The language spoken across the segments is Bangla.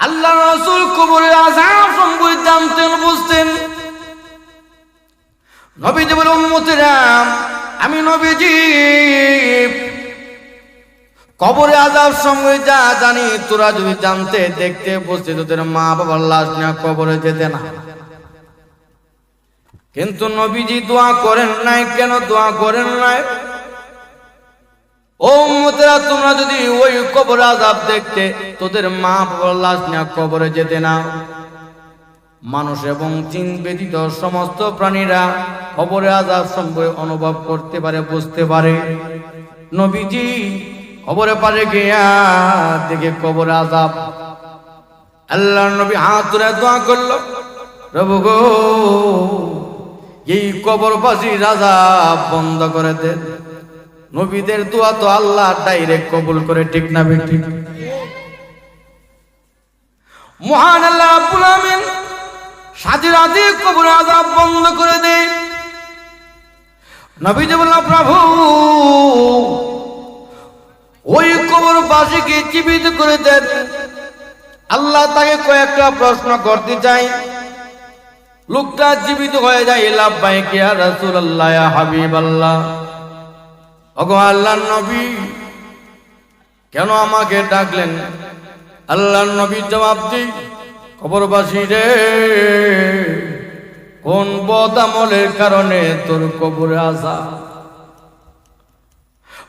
আল্লাহ রসুল কবরের আজাব সম্পর্কে জানতেন, বুঝতেন। নবীজি বলে উম্মতিরাম আমি নবীজি। কবরে আজাব সঙ্গে যা জানি, তোরা যদি জানতে, দেখতে, বুঝতে, তোদের মা বাবার লাশ না কবরে যেতে না। কিন্তু নবীজি দোয়া করেন নাই, কেন দোয়া করেন নাই? ও উম্মতেরা, তোমরা যদি ওই কবর আজাব দেখতে, তোদের মা বাবার লাশ না কবরে যেতে না মানুষ এবং চিন ব্যতীত সমস্ত প্রাণীরা কবরে আজাব সম্পর্কে অনুভব করতে পারে, বুঝতে পারে। নবীজি কবরে পারে গিয়া দেখে কবর আজাব আল্লাহ নবী হাত তুলে দোয়া করল, প্রভু গো, এই কবরবাসী রাজা বন্ধ করে দেন নবীদের দোয়া তো আল্লাহ ডাইরেক্ট কবুল করে ঠিক না বেঠি মহান আল্লাহ রাব্বুল আমিন সাথে রাতে কবর আজাব বন্ধ করে দেয় নবীজি বলল প্রভু ওই কবর বাসীকে জীবিত করে দেন আল্লাহ তাকে কয়েকটা প্রশ্ন করতে চাই। লোকটা জীবিত হয়ে যায় লাভবাই কিয়া রাসুল আল্লাহ হাবিব আল্লাহ অগো আল্লাহ নবী, কেন আমাকে ডাকলেন? আল্লাহ নবী জবাব দিই, কবরবাসী রে, কোন বদ আমলের কারণে তোর কবরে আসা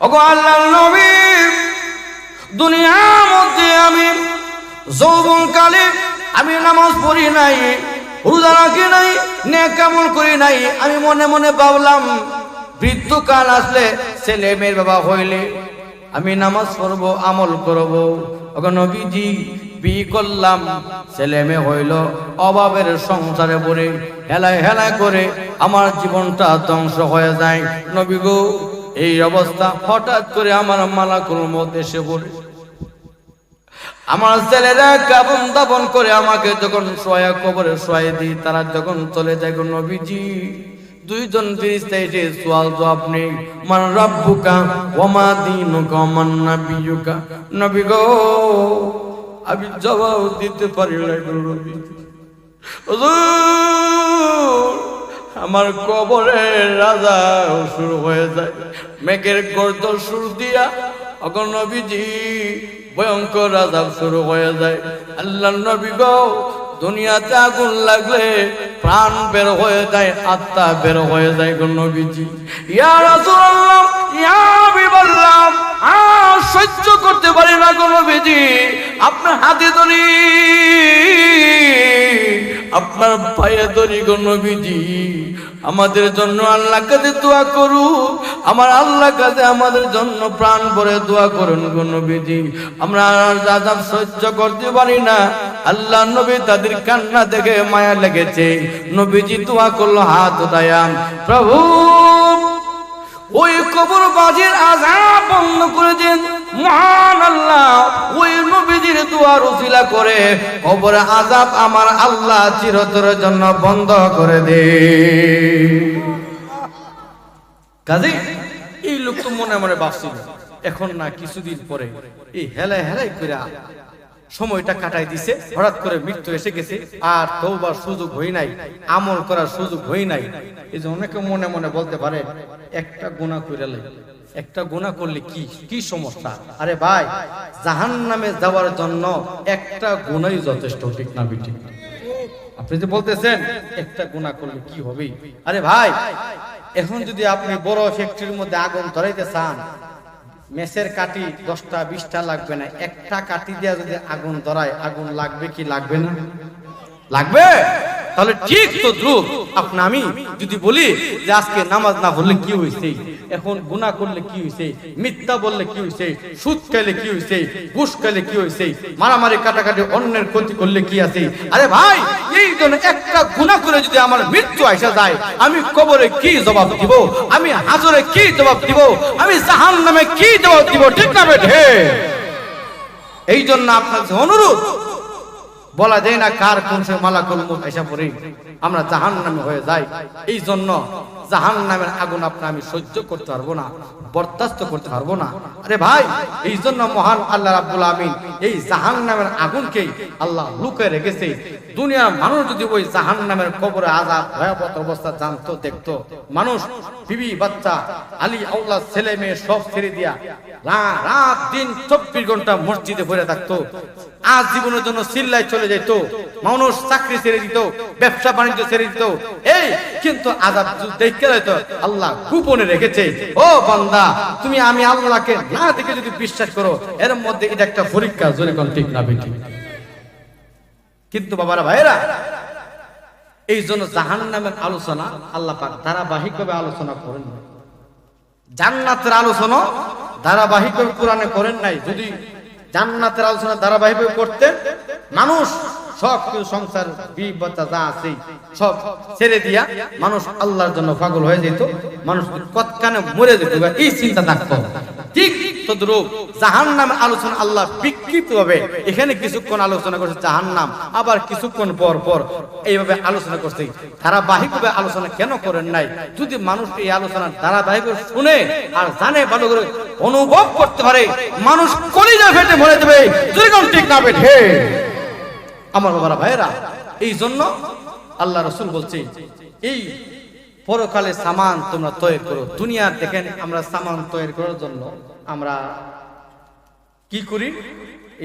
ওগো আল্লাহ নবী, দুনিয়ার মধ্যে আমি যৌবন কালে আমি নামাজ পড়ি নাই, রোজা রাখি নাই নে কেমন করি নাই, আমি মনে মনে ভাবলাম বৃদ্ধ কাল আসলে ছেলে মেয়ের বাবা হইলে আমি নামাজ পড়ব, আমল করব। নবীজি বিয়ে করলাম, ছেলে মেয়ে হইল, অভাবের সংসারে পড়ে, হেলায় হেলায় করে আমার জীবনটা ধ্বংস হয়ে যায়। নবী গো, এই অবস্থা হঠাৎ করে আমার মালাকুল মত এসে পড়ে। আমার ছেলেরা কাবন দাবন করে আমাকে যখন সোয়া কবরে শোয়াই দিই, তারা যখন চলে যায় নবীজি দুইজন ফিরিস্তা এসে সোয়াল জবাব নেই মান রাব্বুকা ওমা দিনুকা মান নাবিয়ুকা? নবী গো আমি জবাব দিতে পারি না নবী। হুজুর, আমার কবরে রাজা শুরু হয়ে যায় মেঘের গর্দ সুর দিয়া অগর নবীজি ভয়ঙ্কর রাজা শুরু হয়ে যায়। আল্লাহ নবী গো দুনিয়াতে আগুন লাগলে প্রাণ বের হয়ে যায়, আত্মা বের হয়ে যায় গো নবীজি। ইয়া রাসূলুল্লাহ, ইয়া হাবিবাল্লাহ, আর সহ্য করতে পারি না গো নবীজি। আপনার হাতে ধরি, আপনার পায়ে ধরি গো নবীজি। আমাদের জন্য আল্লাহ কাছে দোয়া করু, আমার আল্লাহ কাছে আমাদের জন্য প্রাণ ভরে দোয়া করুন গো নবীজি। আমরা আর আজাব সহ্য করতে পারি না। আল্লাহ নবী তাদের কান্না দেখে মায়া লেগেছে। নবীজি দোয়া করল, হাত উঠায়াম। প্রভু, ওই কবর বাজির আজাব বন্ধ করে দিন। মহান আল্লাহ, ওই নবীজির দুয়ার উসিলা করে কবর আজাব আমার আল্লাহ চিরতরের জন্য বন্ধ করে দে এই লোক তো মনে মনে ভাবছিল, এখন না কিছুদিন পরে এই হেলাই হেলাই করে সময়টা কাটাই দিছে, হঠাৎ করে মৃত্যু এসে গেছে, আর তৌবার সুযোগ হই নাই, আমল করার সুযোগ হই নাই। এই যে অনেকে মনে মনে বলতে পারে, একটা গুণা করে লাই, একটা গুণা করলে কি কি সমস্যা? আরে ভাই জাহান নামে যাওয়ার জন্য একটা গুণাই যথেষ্ট, ঠিক না বিঠিক? আপনি যে বলতেছেন, একটা গুণা করলে কি হবে আরে ভাই, এখন যদি আপনি বড় ফ্যাক্টরির মধ্যে আগুন ধরাইতে চান মেসের কাটি দশটা, বিশটা লাগবে না। একটা কাটি দিয়ে যদি আগুন ধরায়, আগুন লাগবে কি লাগবে না? লাগবে? তাহলে ঠিক তো ধ্রুব। আপনি আমি যদি বলি যে আজকে নামাজ না পড়লে কি হয়েছে এখন গুনাহ করলে কি হয়েছে মিথ্যা বললে কি হয়েছে সুদ খাইলে কি হয়েছে ঘুষ খাইলে কি হয়েছে মারামারি, কাটাকাটি, অন্যের ক্ষতি করলে কি আছে? আরে ভাই, এই জন্য একটা গুনাহ করে যদি আমার মৃত্যু আসা যায়, আমি কবরে কি জবাব দিব? আমি হাজরে কি জবাব দিব? আমি জাহান নামে কি জবাব দিব? ঠিক না বেঠে? এই জন্য আপনার অনুরোধ বলা যায় না কার কোন মালাকুল মুখ এসে পড়ে। আমরা জাহান নামে হয়ে যাই। এই জন্য জাহান নামের আগুন আপনি আমি সহ্য করতে পারব না, বরদাস্ত করতে পারব না। আরে ভাই এই জন্য মহান আল্লাহ রাব্বুল আমিন এই জাহান নামের আগুনকেই আল্লাহ লুকে রেখেছে। দুনিয়ার মানুষ যদি ওই জাহান নামের কবরে আজাব ভয়াবহ অবস্থা জানতো, দেখতো, মানুষ, বিবি, বাচ্চা, আলী আউলা ছেলে, মেয়ে সব ছেড়ে দিয়া রাত দিন চব্বিশ ঘণ্টা মসজিদে পড়ে থাকতো। আজ জীবনের জন্য সিল্লায় চলে যেত, মানুষ চাকরি ছেড়ে দিত, ব্যবসা বাণিজ্য ছেড়ে দিত। এই কিন্তু আজাব দেখতে হয়তো আল্লাহ গোপনে রেখেছে। ও বান্দা, তুমি আমি আল্লাহকে না দেখে যদি বিশ্বাস করো, এর মধ্যে এটা একটা পরীক্ষা, জোরে কোন ঠিক না বেঠিক কিন্তু বাবারা ভাইরা এই জন্য জাহান নামের আলোচনা আল্লাহ পাক ধারাবাহিকভাবে আলোচনা করেন জান্নাতের আলোচনা ধারাবাহিকভাবে কোরআনে করেন নাই, যদি জান্নাতের আলোচনা ধারাবাহিকভাবে করতেন মানুষ সব কিছু সংসার বি বাচ্চা, যা আছে, সব ছেড়ে দিয়া মানুষ আল্লাহর জন্য পাগল হয়ে যেত। মানুষ কতখানে মরে যেত, এই চিন্তা থাকতো। ঠিক আলোচনা আল্লাহ এখানে কিছুক্ষণ আলোচনা করছে আবার কিছুক্ষণ এইভাবে আলোচনা করছে। ধারাবাহিকভাবে আলোচনা কেন করেন নাই? যদি মানুষ এই আলোচনা ধারাবাহিক শুনে আর জানে ভালো করে অনুভব করতে পারে, মানুষ কলিজা ফেটে ভরে দেবে ঠিক না বেঠে। আমার বাবারা, ভাইয়েরা এই জন্য আল্লাহ রসুল বলছে এই পরকালে সামান তোমরা তৈরি করো। দুনিয়ার দেখেন আমরা সামান তৈরি করার জন্য আমরা কি করি?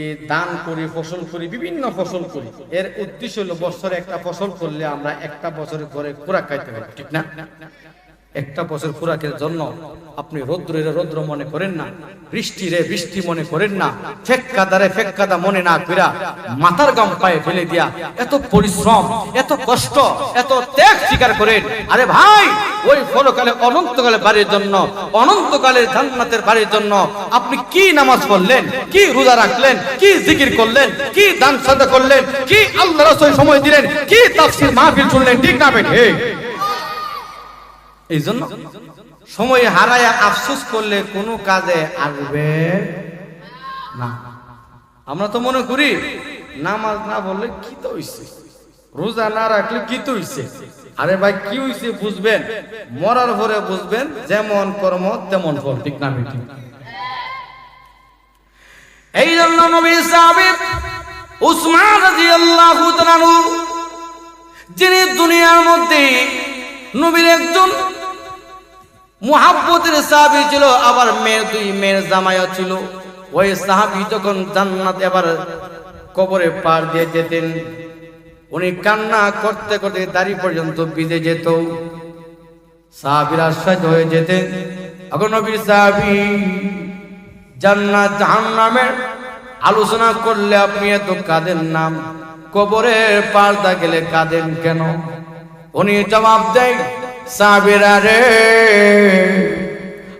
এই দান করি, ফসল করি, বিভিন্ন ফসল করি। এর উদ্দেশ্য হলো বছরে একটা ফসল করলে আমরা একটা বছরে ঘরে খোরাক খাইতে পারি, ঠিক না? একটা বছর খোরাকের জন্য আপনি রৌদ্রে রৌদ্র মনে করেন না বৃষ্টি রে বৃষ্টি মনে করেন না, ফেক্কাদারে ফেক্কাদা মনে না কইরা মাথার গাম পায়ে ফেলে দিয়া এত পরিশ্রম, এত কষ্ট, এত ত্যাগ স্বীকার করেন, আরে ভাই, ওই ফলকালে অনন্তকালে বাড়ির জন্য, অনন্তকালে জান্নাতের বাড়ির জন্য আপনি কি নামাজ পড়লেন, কি রোজা রাখলেন, কি জিকির করলেন, কি দান সাদা করলেন, কি আল্লাহ সময় দিলেন, কি তাফসীর মাহফিল শুনলেন, ঠিক না বেঠে? এই জন্য সময় হারায় আফসোস করলে কোনো কাজে আসবে না। আমরা তো মনে করি নামাজ না বললে কি তো হইছে? রোজা না রাখলে কি তো হইছে? আরে ভাই, কি হইছে বুঝবেন? মরার পরে বুঝবেন, যেমন কর্ম তেমন ফল, ঠিক না ঠিক এই জন্য নবী সাহাবী উসমান রাদিয়াল্লাহু তাআলা যিনি দুনিয়ার মধ্যে নবীর একজন মুহাব্বতের সাহাবী ছিল, আবার মেয়ের দুই মেয়ের জামাইও ছিল। ওই সাহাবী যখন জান্নাত এবার কবরে পার দিয়ে যেতেন, উনি কান্না করতে করতে দাড়ি পর্যন্ত ভিজে যেত। সাহাবীর আশ্বাস হয়ে যেতেন। এখন নবীর সাহাবী জান্নাত জাহান্নামের আলোচনা করলে, আপনি এত কাঁদেন নাম কবরের পার্দা গেলে কাঁদেন কেন? উনি জবাব দেয় সাবিরা রে,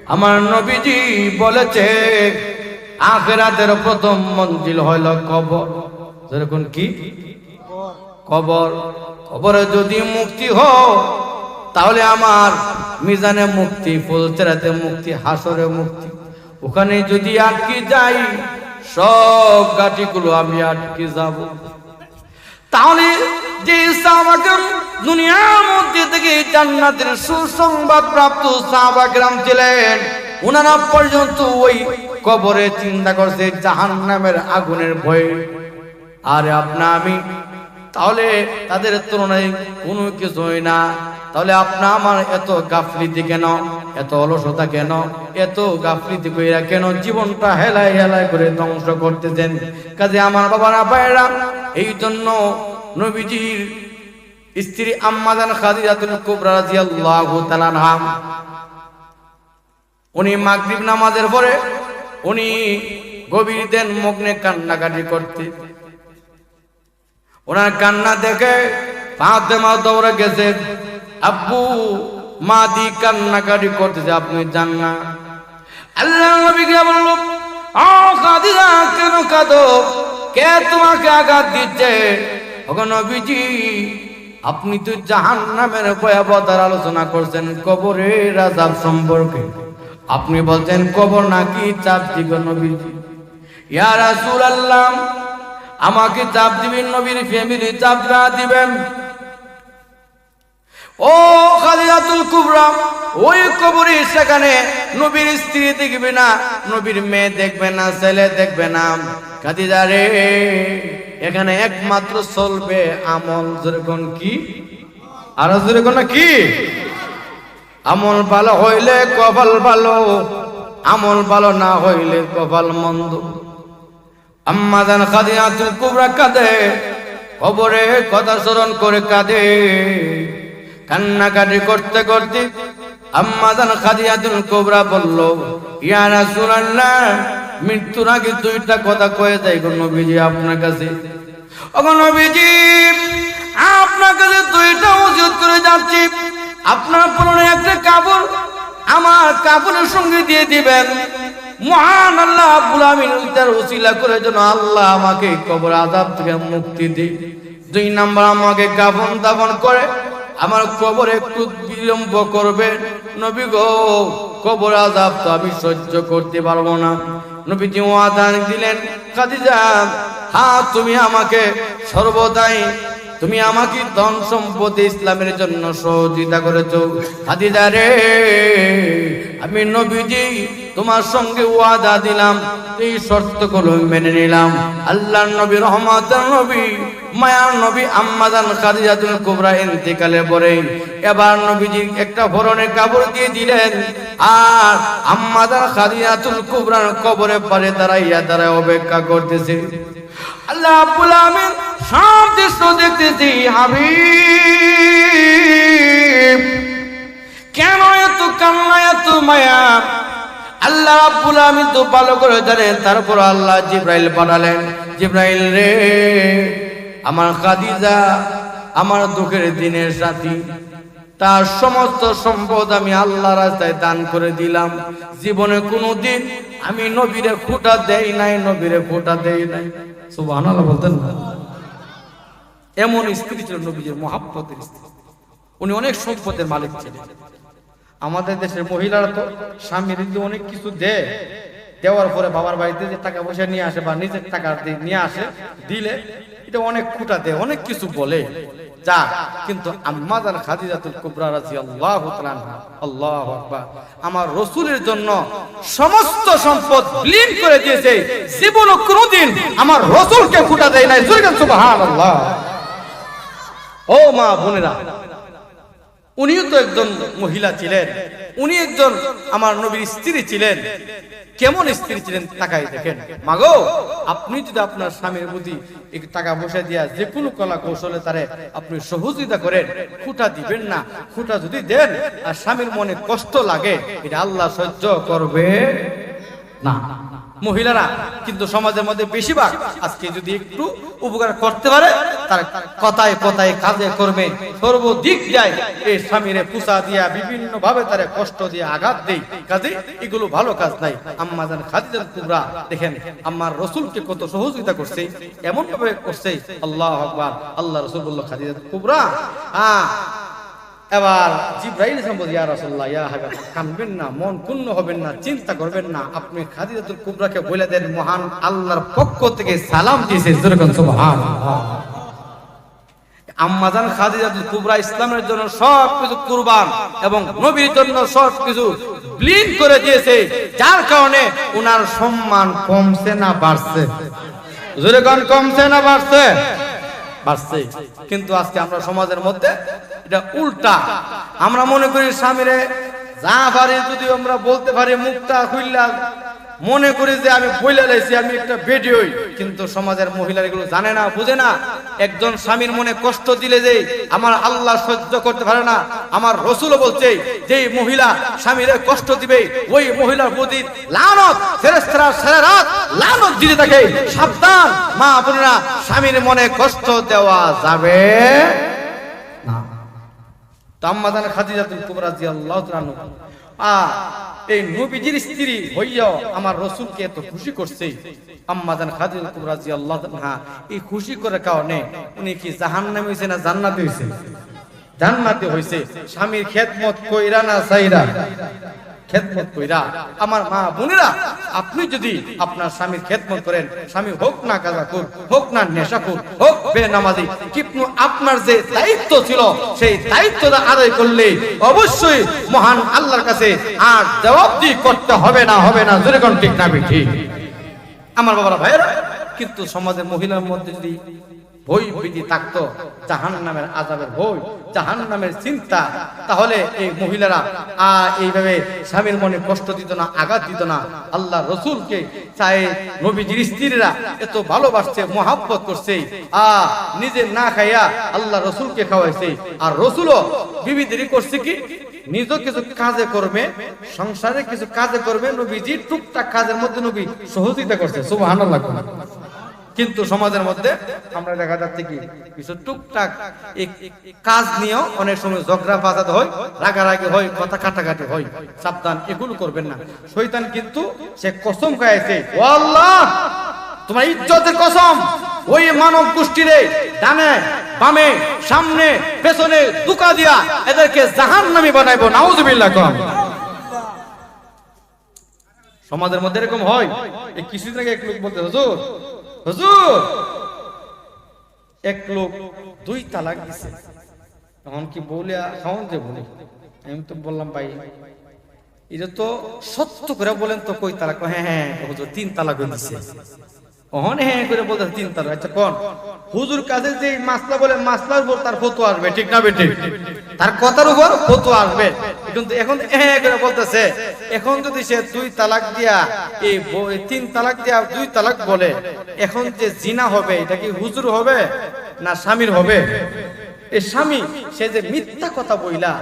আমার নবীজি বলেছে, আখেরাতের প্রথম মঞ্জিল হইল কবর। যেরকম কি? কবর। কবরে যদি মুক্তি হো তাহলে আমার মিজানে মুক্তি, ফুলচেরাতে মুক্তি, হাসরে মুক্তি। ওখানে যদি আটকে যাই, সব গাটিগুলো আমি আটকে যাব। তাহলে যে দুনিয়ার মধ্যে থেকে পর্যন্ত ওই কবরে চিন্তা করছে আগুনের আরে আপনা আমি, তাহলে তাদের তুলনায় কোনো কিছু হয় না। তাহলে আপনা আমার এত গাফলিতি কেন, এত অলসতা কেন, এত গাফলিতি কইরা কেন জীবনটা হেলায় হেলায় করে ধ্বংস করতেছেন? কাজে আমার বাবারা, ভাইয়েরা এই জন্য নবীজির স্ত্রী আম্মাজান খাদিজাতুল কুবরা রাদিয়াল্লাহু তাআলা আনহা। উনি মাগরিব নামাজের পরে উনি গভীর দেন মগ্নে কান্নাকাটি করতে। ওনার কান্না দেখে ফাতেমা দৌড়ে গেছে, আব্বু, মা দি কান্নাকাটি করতেছে, আপনি যান না। আল্লাহ নবীকে বলল ও খাদিজা, কেন কাঁদো? কে তোমাকে আঘাত দিচ্ছে? নবীজি, আপনি তো জাহান নামের ভয়াবতার আলোচনা করছেন কবরের আজাব সম্পর্কে। আপনি বলছেন, কবর নাকি চাপ দিগ নবীজি? ইয়া রাসূলুল্লাহ, আমাকে চাপ দিবেন নবীর ফ্যামিলি চাপ না দিবেন? ও খালিদাতুল কুবরা, ওই কবরে সেখানে নবীর স্ত্রী দেখবে না, নবীর মেয়ে দেখবে না, ছেলে দেখবে না। খাদিজা রে এখানে একমাত্র চলবে আমল। যেরকম কি? আর যেরকম কি? আমল ভালো হইলে কপাল ভালো, আমল ভালো না হইলে কপাল মন্দ। আম্মাদান খাদিজাতুল কুবরা কাঁদে, কবরে কথা স্মরণ করে কাঁদে। কান্নাকাটি করতে করতে আম্মাদান খাদিজাতুল কুবরা বলল, ইয়া রাসূলুল্লাহ মৃত্যুর আগে দুইটা কথা কয়ে যাই গো নবীজি আপনার কাছে। ওগো নবীজি, আপনার কাছে দুইটা ওষুধ করে যাচ্ছি। আপনার পরনে একটা কাপড়, আমার কাপড়ের সঙ্গে দিয়ে দিবেন। মহান আল্লাহ আব্বুল আমিন তার ওসিলা করে যেন আল্লাহ আমাকে কবর আযাব থেকে মুক্তি দিই দুই নাম্বার আমাকে কাফন দাফন করে, আমার কবর একটু বিলম্ব করবে। নবী গো, কবর আযাব তো আমি সহ্য করতে পারব না। নবীজি ওয়াদা দিলেন খাদিজা হ্যাঁ তুমি আমাকে সর্বদাই, তুমি আমাকে ধন সম্পত্তি ইসলামের জন্য সহযোগিতা করেছ। খাদিজা রে, আমি নবীজি তোমার সঙ্গে ওয়াদা দিলাম। এই শর্তগুলো মেনে নিলাম। আল্লাহ নবী রহমত নবী, মায়ার নবী আম্মাদান খাদিজাতুল কুবরা ইন্তেকালের পরে এবার নবীজি একটা ভরণের কাপড় দিয়ে দিলেন, আর আম্মাদান খাদিজাতুল কুবরার কবরে পারে দাঁড়াইয়া দাঁড়ায় অপেক্ষা করতেছে। আল্লাহ আব্বুল আমিন সব দৃশ্য দেখতেছি, হাবিব। কেন এত কান্না, এত মায়া? আল্লাহ রাব্বুল আমিন তো ভালো করে জানেন, তারপর আল্লাহ জিব্রাইল পাঠালেন জিব্রাইল রে, আমার খাদিজা, আমার দুঃখের দিনের সাথী, তার সমস্ত সম্পদ আমি আল্লাহ রাস্তায় দান করে দিলাম। জীবনে কোনো দিন আমি নবীরে খোটা দেই নাই, নবীরে খোটা দেই নাই। সুবহানাল্লাহ বলতেন না। এমন স্ত্রী ছিল নবীজির, মহাব্বতের স্ত্রী। উনি অনেক সম্পদের মালিক ছিলেন। আমাদের দেশের মহিলারা তো স্বামীর যদি অনেক কিছু দেয়, দেওয়ার পরে বাবার বাড়িতে যে টাকা পয়সা নিয়ে আসে বা নিজের টাকা নিয়ে আসে, দিলে এটা অনেক খুঁটা দেয়, অনেক কিছু বলে। যা, কিন্তু আম্মাদান খাদিজাতুল কুবরা তাআলা আল্লাহু আকবার, আমার রসুলের জন্য সমস্ত সম্পদ বিলীন করে দিয়েছে। জীবন কোনোদিন আমার রসুলকে খুঁটা দেয় নাই। সুবহানাল্লাহ। ও মা বোনেরা উনিও তো একজন মহিলা ছিলেন। উনি একজন আমার নবীর স্ত্রী ছিলেন। কেমন স্ত্রী ছিলেন তাকাই দেখেন। মাগো, আপনি যদি আপনার স্বামীর প্রতি টাকা বসে দিয়া যে কোনো কলা কৌশলে তারে আপনি সহযোগিতা করেন, খুঁটা দিবেন না, খুঁটা যদি দেন, আর স্বামীর মনে কষ্ট লাগে, এটা আল্লাহ সহ্য করবে না। মহিলারা, কিন্তু সমাজের মধ্যে বেশিরভাগ আজকে যদি একটু উপকার করতে পারে, তার কথায় কথায় কাজে করবে সর্বদিক যায় এই স্বামীরে পুষা দিয়া বিভিন্ন ভাবে তারে কষ্ট দিয়ে আঘাত দেই। কাজে এগুলো ভালো কাজ নাই। আম্মা জান কুবরা, দেখেন, আম্মার রসুলকে কত সহযোগিতা করছে এমন ভাবে করছে, আল্লাহ আকবার, আল্লাহ রসুল বলল, খাদিজাল কুবরা হ্যাঁ এবার জিব্রাইল সম্পদ, ইয়া রাসূলুল্লাহ, ইয়া হাবিব, কানবেন না, মন পূর্ণ হবেন না, চিন্তা করবেন না। আপনি খাদিজাতুল কুবরাকে বলে দেন, মহান আল্লাহর পক্ষ থেকে সালাম দিয়েছে যেরকম সুবহানাল্লাহ। আম্মাজান খাদিজাতুল কুবরা ইসলামের জন্য সব কিছু কুরবান এবং নবীর জন্য সব কিছু ব্লিন করে দিয়েছে। যার কারণে উনার সম্মান কমছে না বাড়ছে। যেরকম কমছে না বাড়ছে? বাড়ছে কিন্তু আজকে আমরা সমাজের মধ্যে এটা উল্টা। আমরা মনে করি স্বামীরে যা পারি যদি আমরা বলতে পারি মুখটা খুললা মনে করি যে আমি বইলে লাইছি, আমি একটা ভিডিওই কিন্তু সমাজের মহিলারা এগুলো জানে না, বুঝে না। একজন স্বামীর মনে কষ্ট দিলে যে আমার আল্লাহ সহ্য করতে পারে না। আমার রসুলও বলছে যে মহিলা স্বামীরে কষ্ট দিবে, ওই মহিলার প্রতি লানত ফেরেস্তারা সারা রাত লানত দিতে থাকে। সাবধান, মা বোনেরা, স্বামীর মনে কষ্ট দেওয়া যাবে না। তাম্মাদান খাদিজাতুল কুবরা রাদিয়াল্লাহু তাআলা আ এই নবীজির স্ত্রী হইয়া আমার রসুলকে এত খুশি করছে। আম্মাদান খাদিজাতুল কুবরা রাদিয়াল্লাহু হা এই খুশি করার কারণে উনি কি জাহান্নামে হইছে না জান্নাতে হইছে? জান্নাতে হইছে। স্বামীর খেদমত কইরা না সাইরা খেদমত কইরা, আমার মা বোনেরা, আপনি যদি আপনার স্বামীর খেদমত করেন, স্বামী হোক না কাজাকুর হোক না নেশাকুর হোক বেনামাজি, কিন্তু আপনার যে দায়িত্ব ছিল, সেই দায়িত্বটা আদায় করলে অবশ্যই মহান আল্লাহর কাছে আর জবাবদি করতে হবে না হবে না। জোরে কোন ঠিক না, ঠিক? আমার বাবারা ভাইয়েরা, কিন্তু সমাজের মহিলার মধ্যে যদি ভয় ভীতি থাকতো জাহান নামের আজাবের ভয় জাহান নামের চিন্তা। তাহলে এই মহিলারা আর এইভাবে স্বামীর মনে কষ্ট দিত না, আঘাত দিত না। আল্লাহ রসুলকে চাই, নবীজির স্ত্রীরা এত ভালোবাসছে, মহাব্বত করছে আ নিজে না খাইয়া আল্লাহ রসুলকে খাওয়াইছে। আর রসুলও বিবিদেরই করছে কি? নিজ কিছু কাজে করবে সংসারে কিছু কাজে করবে নবীজি টুকটাক কাজের মধ্যে নবী সহযোগিতা করছে। সুবহানাল্লাহ কিন্তু সমাজের মধ্যে আমরা দেখা যাচ্ছে কি, কিছু টুকটাক কাজ নিয়েও অনেক সময় ঝগড়া, ফাসাদ হয়, রাগারাগি হয়, কথা কাটাকাটি হয়। সাবধান, এগুলো করবেন না। শয়তান কিন্তু সে কসম খাইছে ও আল্লাহ তোমার ইজ্জতের কসম। ওই মানব গোষ্ঠীরে ডানে, বামে, সামনে, পেছনে দুকা দিয়া এদেরকে জাহান নামি বানাইবো, নাউজুবিল্লাহ কম। সমাজের মধ্যে এরকম হয়। এই কিছুদিন আগে এক লোক বলতে, হুজুর হুজুর, এক লোক দুই তালাক দিছে। তখন কি বলে খাওয়ান যে বলি আমি তো বললাম, ভাই, এটা তো সত্য করে বলেন তো কই তালাক? হ্যাঁ হ্যাঁ হুজুর, তিন তালাক দিছে। অহন হ্যাঁ করে বলতে তিন তালাক আচ্ছা কোন। হুজুর কাছে যে মাসলা বলে, মাসলার উপর তার ফতো আসবে, ঠিক না বেঠিক? তার কথার উপর ফতো আসবে। কিন্তু এখন হ্যাঁ করে বলতেছে, এখন যদি সে দুই তালাক দিয়া এই তিন তালাক দিয়া দুই তালাক বলে, এখন যে জিনা হবে, এটা কি হুজুর হবে না স্বামীর হবে? এই স্বামী, সে যে মিথ্যা কথা বইলা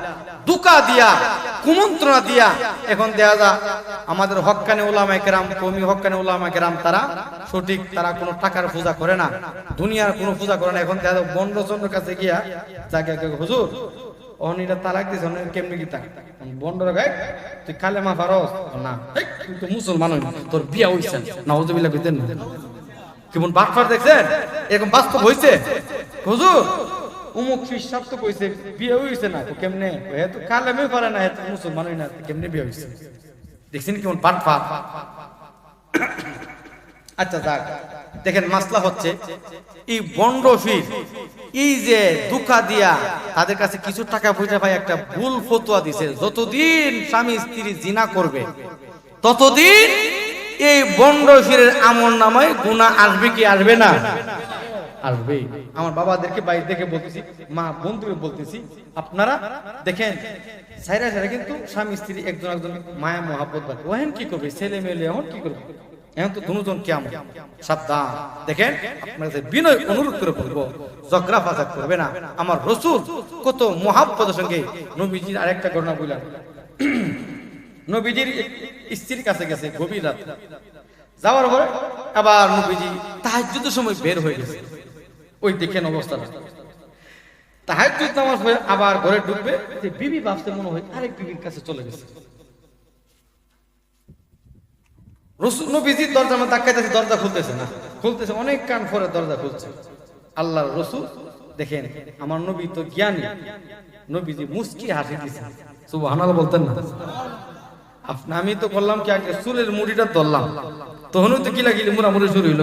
দুকা দিয়া, কুমন্ত্রণা দিয়া, এখন দেয়া যা, আমাদের হক্কানে ওলামা কেরাম, কমি হক্কানে ওলামা কেরাম, তারা সঠিক, তারা কোনো টাকার পূজা করে না, দুনিয়ার কোনো পূজা করে না, এখন দেখা যায় বন্ড চন্দ্র কাছে গিয়া যাকে হুজুর অনিটা তালাক দিছে অনেক কেমনি কি তাক বন্ডর গায় তুই কালে মা পারস না তুই মুসলমান হইনি, তোর বিয়া হইছে না হুজুবিল্লাহ কইতেন কেমন বাটফার দেখছেন? এরকম বাস্তব হইছে? হুজুর উমুক ফিসাব তো কইছে, বিয়ে হইছে না কেমনে? হে তো কালেমে করে না তো মুসলমান না কেমনে বিয়ে হইছে? দেখছেন কেমন পাট বাটফার আচ্ছা যাক। দেখেন, মাসলা হচ্ছে, এই বন্ড ফির, এই যে দুকা দিয়া তাদের কাছে কিছু টাকা পয়সা পাই একটা ভুল ফতোয়া দিছে, যতদিন স্বামী স্ত্রী জিনা করবে, ততদিন এই বন্ড ফিরের আমল নামায় গুণা আসবে কি আসবে না? আসবে। আমার বাবাদেরকে বাইরে দেখে বলতেছি, মা বন্ধুকে বলতেছি, আপনারা দেখেন, সাইরা সাইরা কিন্তু স্বামী, স্ত্রী, একজন একজন মায়া, মহাব্বত বাড়ে। ওহেন কি করবে? ছেলে মেয়ে এখন কি করবে? অনুরোধ করে না। আমার কত আরেকটা ঘটনা স্ত্রীর কাছে গেছে গভীর রাত। যাওয়ার পরে আবার নবীজি তাহাজ্জুদের সময় বের হয়ে গেছে। ওই দেখেন অবস্থাটা তাহাজ্জুদ নামাজ হয়ে আবার ঘরে ঢুকবে, যে বিবি ভাবতে মনে হয় আরেক বিবির কাছে চলে গেছে। রসুল নবীজির দরজা দরজা খুলতেছে না। খুলতেছে, অনেক কান ফরে দরজা খুলছে। রসুল, দেখেন, আমার নবী তো জ্ঞানী। নবীজি মুস্কি হাসি দিছে। সুবহানাল্লাহ বলতেন না। আপনি, আমি তো করলাম কি, আগে চুলের মুড়িটা ধরলাম। তখন তো কি লাগিলে, মুড়ামুড়ি শুরু হইল।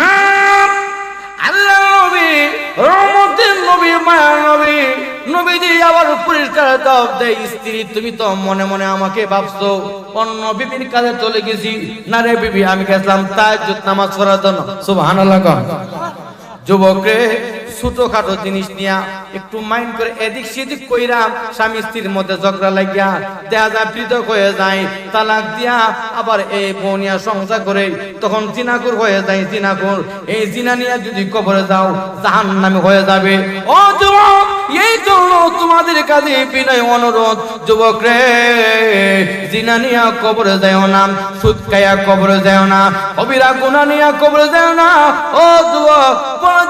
না! আল্লাহ নবী, রহমতের নবী মায়া নবী। নবীজি আবার পরিষ্কার জবাব দেয়, স্ত্রী, তুমি তো মনে মনে আমাকে ভাবছ। অন্য বিবির কাছে চলে গেছি। না রে বিবি, আমি গেছিলাম তাহাজ্জুদ নামাজ করার জন্য। সুবহানাল্লাহ যুবক রে ছোটখাটো জিনিস নিয়া একটু মাইন্ড করে এদিক সেদিক কইরা স্বামী স্ত্রীর মধ্যে ঝগড়া লাগিয়া দেখা যা পৃথক হয়ে যায়, তালাক দিয়া আবার এই বনিয়া সংসার করে তখন জিনাকুর হয়ে যায় জিনাকুর। এই জিনা নিয়ে যদি কবরে যাও জাহান নামে হয়ে যাবে। ও যুবক! এই জন্য তোমাদের কাছে বিনয় অনুরোধ, যুবক রে, জিনা নিয়া কবরে যায় না, সুদ খাইয়া কবরে যায় না, অবিরা গুনা নিয়া কবরে যায় না। ও যুবক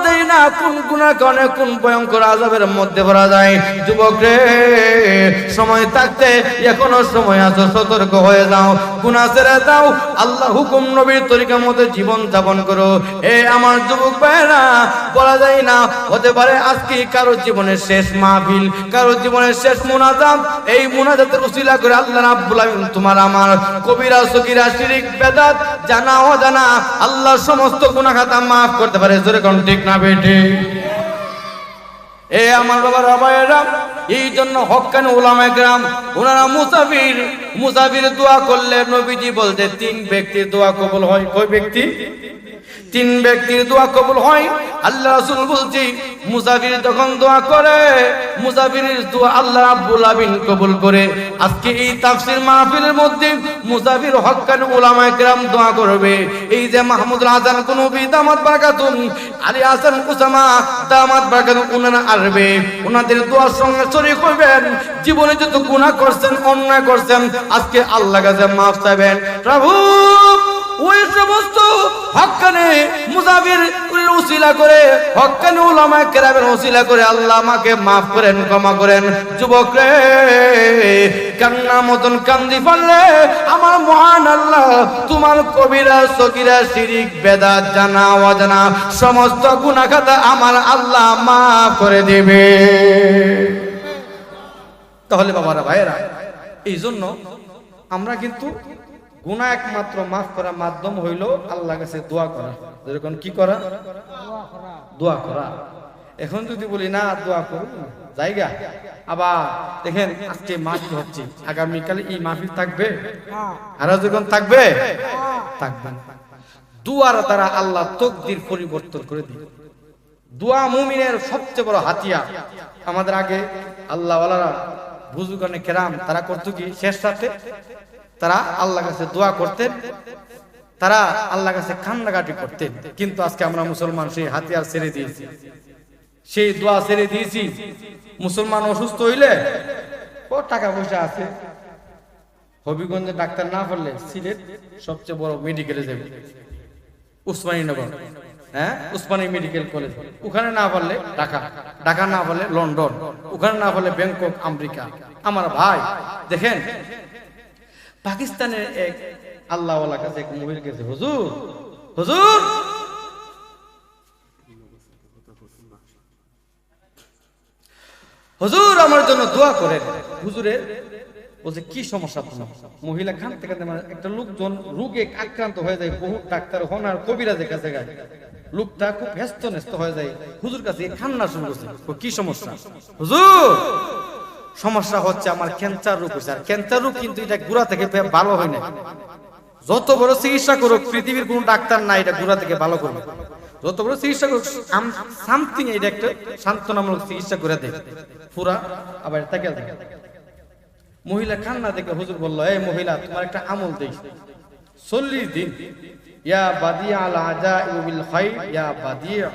দেই না কোন গুনাহ কারণে কোন ভয়ঙ্কর আযাবের মধ্যে পড়া যায়। যুবক রে, সময় থাকতে এখনও সময় আছে, সতর্ক হয়ে যাও গুনাহ ছেড়ে দাও, আল্লাহ হুকুম নবীর তরিকা মতো জীবন যাপন করো। এ আমার যুবক ভাইরা বলা যায় না, হতে পারে আজকে কারও জীবনের শেষ মাহফিল, কারও জীবনের শেষ মুনাজাত, এই মুনাজাতের উসিলা করে আল্লাহ রাব্বুল আলামিন তোমার আমার কবিরা, সগীরা, শিরিক, বেদাত, জানা, অজানা আল্লাহ সমস্ত গুনাহ খাতা মাফ করতে পারে। জোরে কোন ঠিক না বেঠে এ আমার বাবার আবায়েরা এই জন্য হকান ওলামা গ্রাম ওনারা মুসাফির মুসাফির দোয়া করলে নবীজি বলতে, তিন ব্যক্তির দোয়া কবুল হয়। কয় ব্যক্তি? তিন ব্যক্তির দোয়া কবুল হয়। আল্লাহ রাসূল বলছি মুসাফির যখন দোয়া করে মুসাফিরের দোয়া আল্লাহ রাব্বুল আমিন কবুল করে। আজকে এই তাফসীর মাহফিলের মধ্যে মুসাফির হক্কান উলামায়ে কেরাম দোয়া করবে। এই যে মাহমুদুল হাসান কুনুবি দামাত বারাকাতুম আলী হাসান উসামা দামাত বারাকাতুম উনারা আসবে। ওনাদের দোয়ার সঙ্গে শরীক হইবেন। জীবনে যত গুনাহ করছেন, অন্যায় করছেন, আজকে আল্লাহ কাছে মাফ চাইবেন। প্রভু ওই সমস্ত হক্কানে মুজাবির উসিলা করে, হক্কানে উলামা কেরামের উসিলা করে, আল্লাহ আমাকে মাফ করেন, ক্ষমা করেন। যুবক রে কান্না মতন কান্দি পারলে আমার মহান আল্লাহ, তোমার কবিরা সকিরা শিরিক, বেদা, জানা, অজানা, সমস্ত গুনাহ খাতা আমার আল্লাহ মাফ করে দেবে। তাহলে বাবারা, ভাইয়েরা এই জন্য আমরা কিন্তু গুনাহ একমাত্র মাফ করার মাধ্যম হইল আল্লাহ কাছে দোয়া করা। যেরকম কি করা? দোয়া করা। এখন যদি বলি, না, দোয়া করব জায়গা। আবার দেখেন, আজকে মাহফিল হচ্ছে। আগামীকালে এই মাহফিল থাকবে? আর যখন থাকবে? থাকবে দুয়ার দ্বারা আল্লাহ তকদির পরিবর্তন করে দিবে। দোয়া মুমিনের সবচেয়ে বড় হাতিয়ার। আমাদের আগে আল্লাহ ওয়ালারা বুজুগানে কেরাম, তারা করতো কি? শেষ রাতে? তারা আল্লাহ কাছে দোয়া করতেন, তারা আল্লাহ কাছে কান্নাকাটি করতেন। কিন্তু আজকে আমরা মুসলমান সেই হাতিয়ার ছেড়ে দিয়েছি। সেই দোয়া ছেড়ে দিয়েছি। মুসলমান অসুস্থ হইলে ও টাকা পয়সা আছে? হবিগঞ্জে ডাক্তার না পড়লে সিলেট সবচেয়ে বড় মেডিকেলে যাবে। উসমানীনগর হ্যাঁ? উসমানী মেডিকেল কলেজ ওখানে না পারলে ঢাকা ঢাকা না পারলে লন্ডন, ওখানে না পারলে ব্যাংকক, আমেরিকা। আমার ভাই, দেখেন পাকিস্তানের এক আল্লাহওয়ালা কাছে এক মহিলা গেছে, হুজুর হুজুর! হুজুর, আমার জন্য দোয়া করেন। হুজুরের বলছে, কি সমস্যা মহিলা কাঁদতে কাঁদতে মানে একটা লোকজন রোগে আক্রান্ত হয়ে যায়, বহু ডাক্তার হন আর কবিরাজের কাছে গায় লোকটা খুব ব্যস্ত ন্যস্ত হয়ে যায়। হুজুর কাছে কান্না শুরু করছে, কি সমস্যা? হুজুর! সমস্যা হচ্ছে আমার ক্যান্সার রোগ হয়েছে। আর ক্যান্সার রোগ কিন্তু এটা গুড়া থেকে ভালো হয় না যত বড় চিকিৎসা করুক, পৃথিবীর কোন ডাক্তার নাই এটা গুড়া থেকে ভালো করবে। যত বড় চিকিৎসা করুক সামথিং এটা একটা সান্ত্বনামূলক চিকিৎসা করে দেয়। পুরা, আবার তাকে মহিলা কান্না দেখে হুজুর বলল, এই মহিলা, তোমার একটা আমল দেই। চল্লিশ দিন। ইয়া বাদিয়া আল আজা ইউবিল খাই ইয়া বাদিয়া।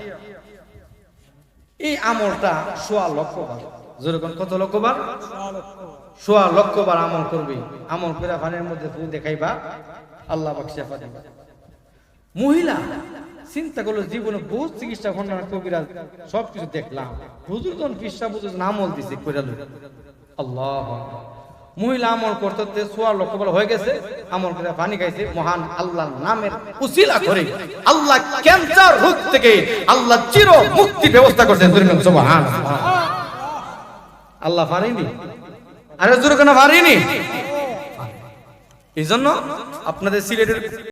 এই আমলটা সোয়া লক্ষ বার যেরকম কত লক্ষ বার সোয়া লক্ষ বার আমল করবি। আমল করে পানির মধ্যে ফুল দেখাইবা, আল্লাহ বাক্সা দিবা। মহিলা, চিন্তা করল জীবনে বহুত চিকিৎসা খন্ডন কবিরাজ, সবকিছু দেখলাম। হুজুর যখন পিসা বুঝুর আমল দিছে কইরালো আল্লাহ। মহিলা আমল করতে সোয়া লক্ষ বার হয়ে গেছে, আমল করে পানি খাইছে, মহান আল্লাহর নামের উসিলা করে আল্লাহ ক্যান্সার রোগ থেকে আল্লাহ চির মুক্তি ব্যবস্থা করছেন সুবহান আল্লাহ পারেনি। আরে জোরে কেন পারেনি। এই জন্য আপনাদের সিলেটের